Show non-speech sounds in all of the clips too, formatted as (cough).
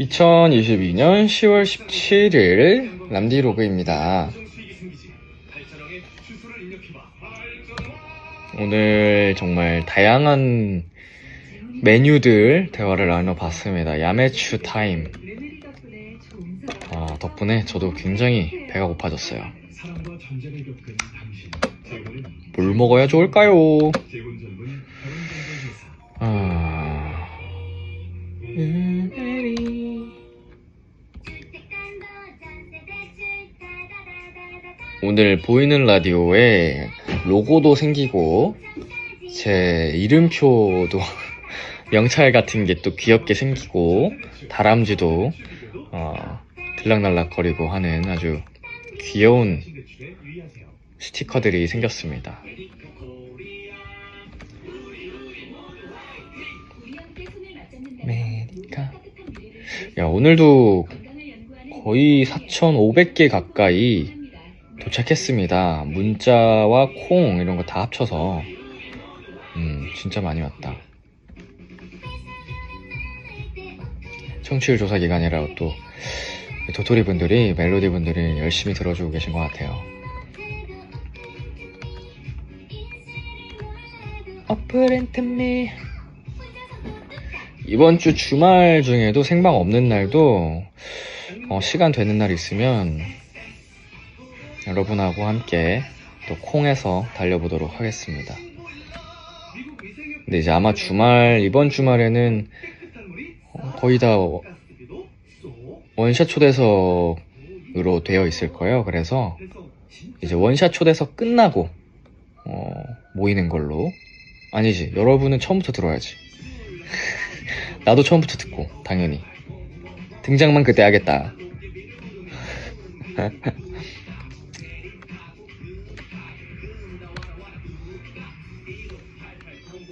2022년 10월 17일 람디로그입니다. 오늘 정말 다양한 메뉴들 대화를 나눠봤습니다. 야매추 타임. 아, 덕분에 저도 굉장히 배가 고파졌어요. 뭘 먹어야 좋을까요? 오늘 보이는 라디오에 로고도 생기고 제 이름표도 (laughs) 명찰 같은 게 또 귀엽게 생기고 다람쥐도 어, 들락날락거리고 하는 아주 귀여운. 스티커들이 생겼습니다. 메리카. 야 오늘도 거의 4,500개 가까이 도착했습니다. 문자와 콩 이런 거 다 합쳐서 음 진짜 많이 왔다. 청취율 조사 기간이라 또 도토리 분들이 멜로디 분들이 열심히 들어주고 계신 것 같아요. 어프렌트미 이번 주 주말 중에도 생방 없는 날도 어, 시간 되는 날 있으면 여러분하고 함께 또 콩에서 달려보도록 하겠습니다. 근데 이제 아마 주말 이번 주말에는 어, 거의 다 원샷 초대석으로 되어 있을 거예요. 그래서 이제 원샷 초대석 끝나고 어, 모이는 걸로 아니지 여러분은 처음부터 들어야지 (laughs) 나도 처음부터 듣고 당연히 등장만 그때 하겠다 (laughs)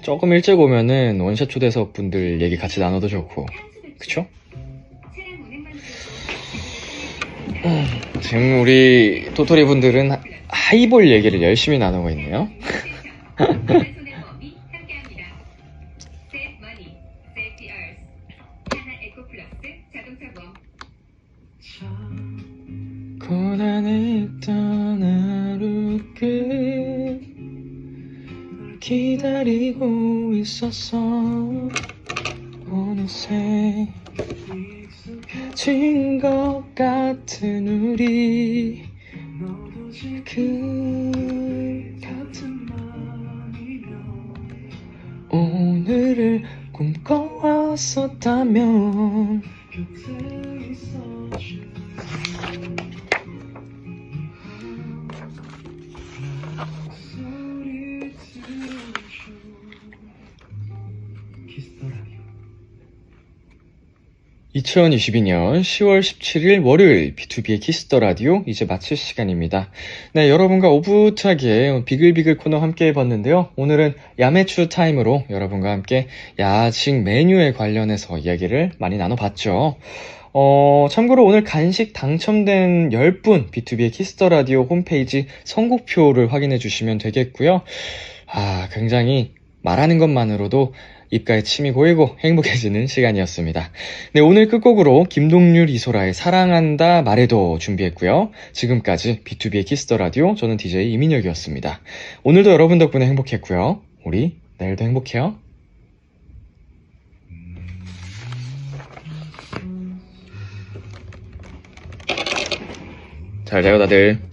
조금 일찍 오면은 원샷 초대석 분들 얘기 같이 나눠도 좋고 그쵸? 음, 지금 우리 도토리 분들은 하- 하이볼 얘기를 열심히 나누고 있네요 (laughs) (laughs) 기다리고 있었어. 어느새 진 것 같은 우리 그 같은 오늘을 꿈꿔왔었다면 키스터 라디오 2022년 10월 17일 월요일 B2B의 키스터 라디오 이제 마칠 시간입니다. 네, 여러분과 오붓하게 비글비글 코너 함께 해봤는데요. 오늘은 야매추 타임으로 여러분과 함께 야식 메뉴에 관련해서 이야기를 많이 나눠봤죠. 어, 참고로 오늘 간식 당첨된 10분 B2B의 키스터 라디오 홈페이지 선곡표를 확인해 주시면 되겠고요. 아, 굉장히 말하는 것만으로도 입가에 침이 고이고 행복해지는 시간이었습니다. 네, 오늘 끝곡으로 김동률 이소라의 사랑한다 말해도 준비했고요. 지금까지 B2B의 키스터 라디오 저는 DJ 이민혁이었습니다. 오늘도 여러분 덕분에 행복했고요. 우리 내일도 행복해요. 잘 자요 다들.